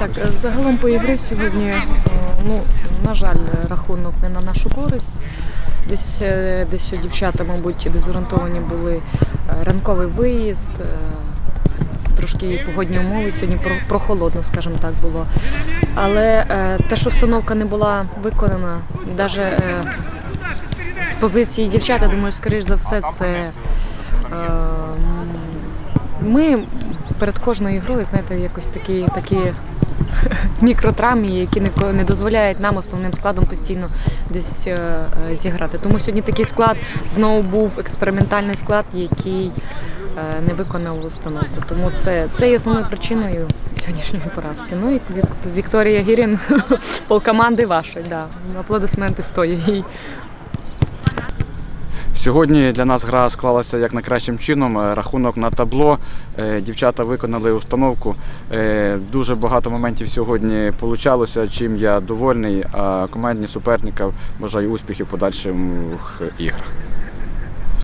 Так, е, загалом по ігри сьогодні, е, ну, на жаль, рахунок не на нашу користь. Десь, е, десь дівчата, мабуть, дезорієнтовані були ранковий виїзд, трошки погодні умови сьогодні прохолодно, скажімо так, було. Але те, що установка не була виконана, навіть з позиції дівчат, я думаю, скоріш за все, це ми перед кожною грою, знаєте, якось такі, такі мікротравми, які не, не дозволяють нам основним складом постійно десь е, е, зіграти. Тому сьогодні такий склад знову був експериментальний склад, який е, не виконав установку. Тому це, це є основною причиною сьогоднішньої поразки. Ну і Вік- Вікторія Гірін, пол команди вашої, да. аплодисменти стоять їй. Сьогодні для нас гра склалася як найкращим чином. Е, Рахунок на табло. Е, Дівчата виконали установку. Е, Дуже багато моментів сьогодні получалося, чим я довольний. А командні суперників бажаю успіхів в подальших іграх.